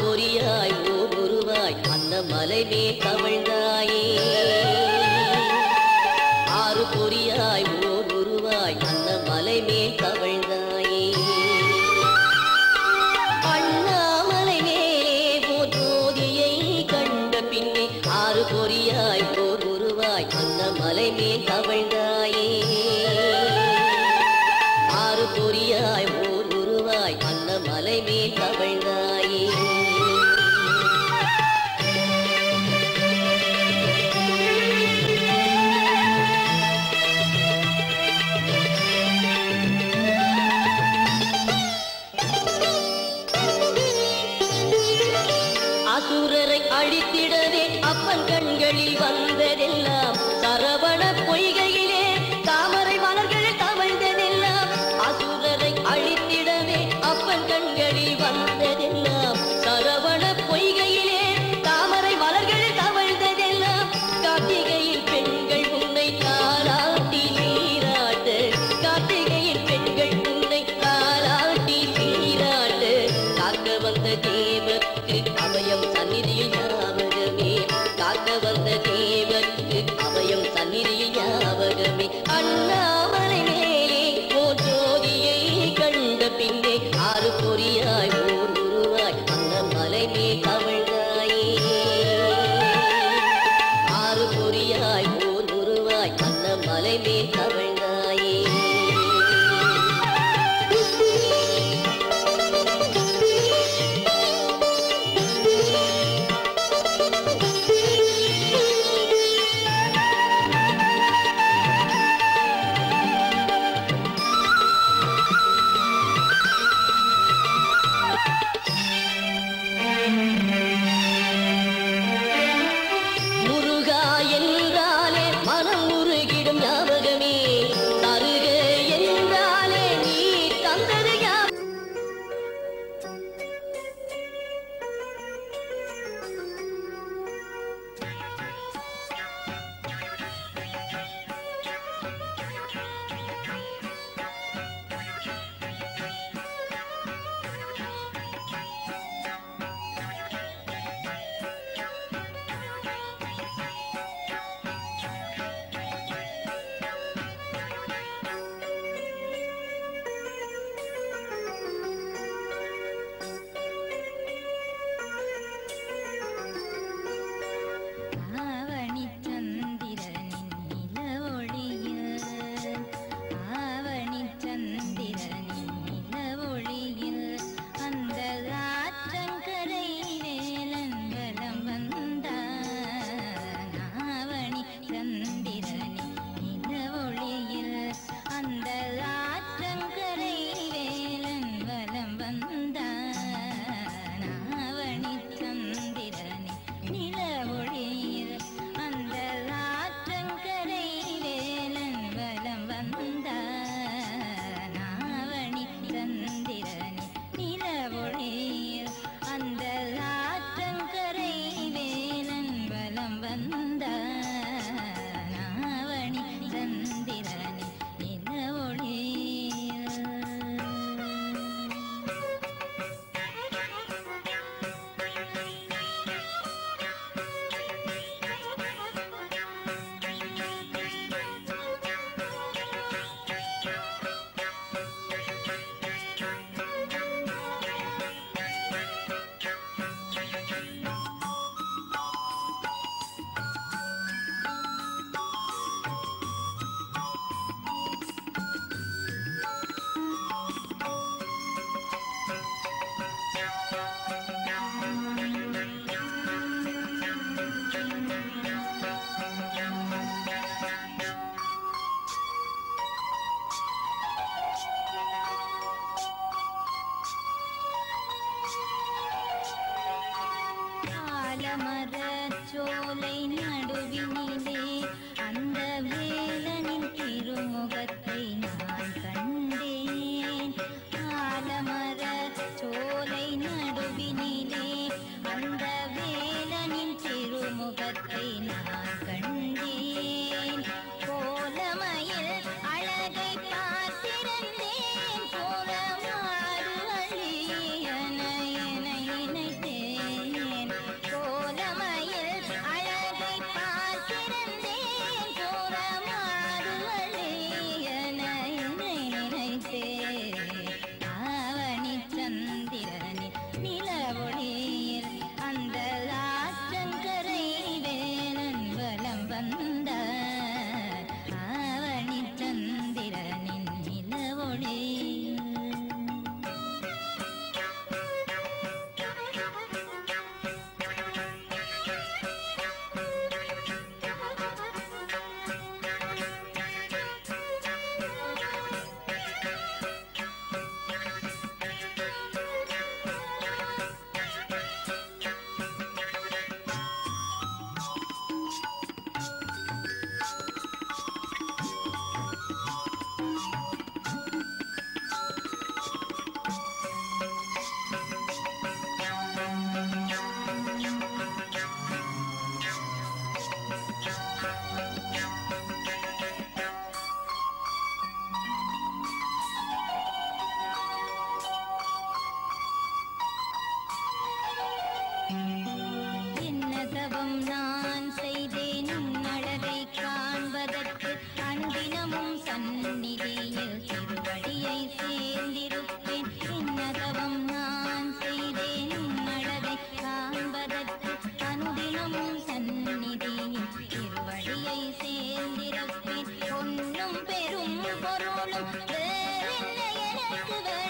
பொறியாய் ஓ குருவாய் அந்த மலைமே கவிழ்ந்தாயே. மாலை நடுவினிலே அந்த வேலனின் திருமுகத்தை நான் கண்டேன். ஆலமர சோலை நடுவினிலே அந்த வேலனின் திருமுகத்தை நான் Thank you.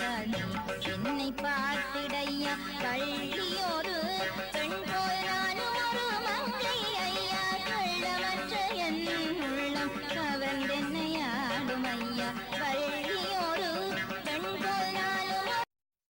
Bye.